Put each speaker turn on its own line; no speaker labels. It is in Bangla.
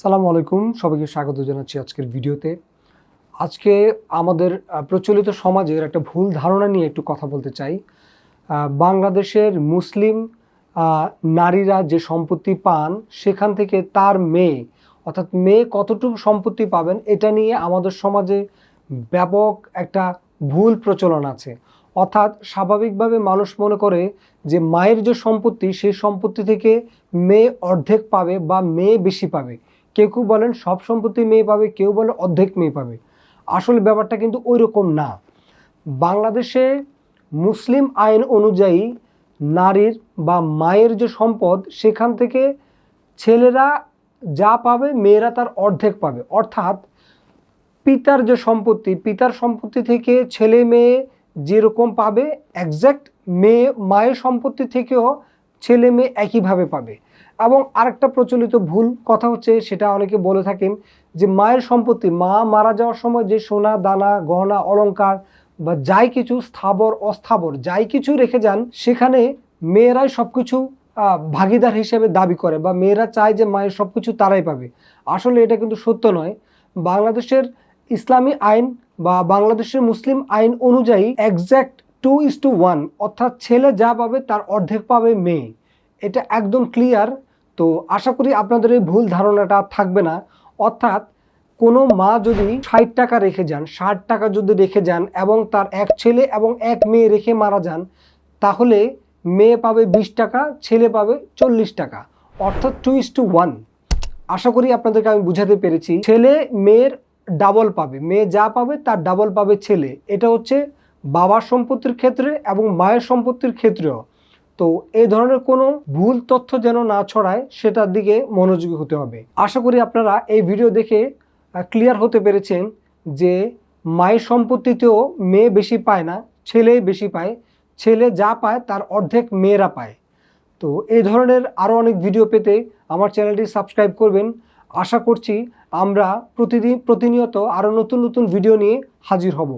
সালামু আলাইকুম, সবাইকে স্বাগত জানাচ্ছি আজকের ভিডিওতে। আজকে আমাদের প্রচলিত সমাজের একটা ভুল ধারণা নিয়ে একটু কথা বলতে চাই। বাংলাদেশের মুসলিম নারীরা যে সম্পত্তি পান, সেখান থেকে তার মেয়ে, অর্থাৎ মেয়ে কতটুকু সম্পত্তি পাবেন, এটা নিয়ে আমাদের সমাজে ব্যাপক একটা ভুল প্রচলন আছে। অর্থাৎ স্বাভাবিকভাবে মানুষ মনে করে যে মায়ের যে সম্পত্তি, সেই সম্পত্তি থেকে মেয়ে অর্ধেক পাবে বা মেয়ে বেশি পাবে। কেউ কেউ বলেন সব সম্পত্তি মেয়ে পাবে, কেউ বলে অর্ধেক মেয়ে পাবে। আসলে ব্যাপারটা কিন্তু ওই রকম না। বাংলাদেশে মুসলিম আইন অনুযায়ী নারীর বা মায়ের যে সম্পদ, সেখান থেকে ছেলেরা যা পাবে, মেয়েরা তার অর্ধেক পাবে। অর্থাৎ পিতার যে সম্পত্তি, পিতার সম্পত্তি থেকে ছেলে মেয়ে যেরকম পাবে একজ্যাক্ট মেয়ে, মায়ের সম্পত্তি থেকেও ছেলে মেয়ে একইভাবে পাবে। এবং আরেকটা প্রচলিত ভুল কথা হচ্ছে, সেটা অনেকে বলে থাকেন যে মায়ের সম্পত্তি, মা মারা যাওয়ার সময় যে সোনা, দানা, গহনা, অলংকার বা যাই কিছু, স্থাবর, অস্থাবর, যাই কিছু রেখে যান, সেখানে মেয়েরাই সব কিছু ভাগিদার হিসেবে দাবি করে বা মেয়েরা চায় যে মায়ের সব কিছু তারাই পাবে। আসলে এটা কিন্তু সত্য নয়। বাংলাদেশের ইসলামী আইন বা বাংলাদেশের মুসলিম আইন অনুযায়ী exact two is to one অর্থাৎ ছেলে যা পাবে তার অর্ধেক পাবে মেয়ে। এটা একদম ক্লিয়ার তো আশা করি আপনাদের এই ভুল ধারণাটা থাকবে না। অর্থাৎ কোনো মা যদি ষাট টাকা রেখে যান, ষাট টাকা যদি রেখে যান এবং তার এক ছেলে এবং এক মেয়ে রেখে মারা যান, তাহলে মেয়ে পাবে বিশ টাকা, ছেলে পাবে চল্লিশ টাকা। অর্থাৎ টু ইস টু ওয়ান আশা করি আপনাদেরকে আমি বুঝাতে পেরেছি। ছেলে মেয়ের ডাবল পাবে। মেয়ে যা পাবে তার ডাবল পাবে ছেলে। এটা হচ্ছে বাবার সম্পত্তির ক্ষেত্রে এবং মায়ের সম্পত্তির ক্ষেত্রেও। তো এই ধরনের কোনো ভুল তথ্য যেন না ছড়ায়, সেটার দিকে মনোযোগী হতে হবে। আশা করি আপনারা এই ভিডিও দেখে ক্লিয়ার হতে পেরেছেন যে মায়ের সম্পত্তিতেও মেয়ে বেশি পায় না, ছেলেই বেশি পায়। ছেলে যা পায়, তার অর্ধেক মেয়েরা পায়। তো এই ধরনের আরও অনেক ভিডিও পেতে আমার চ্যানেলটি সাবস্ক্রাইব করবেন। আশা করছি আমরা প্রতিদিন, প্রতিনিয়ত আরও নতুন নতুন ভিডিও নিয়ে হাজির হব।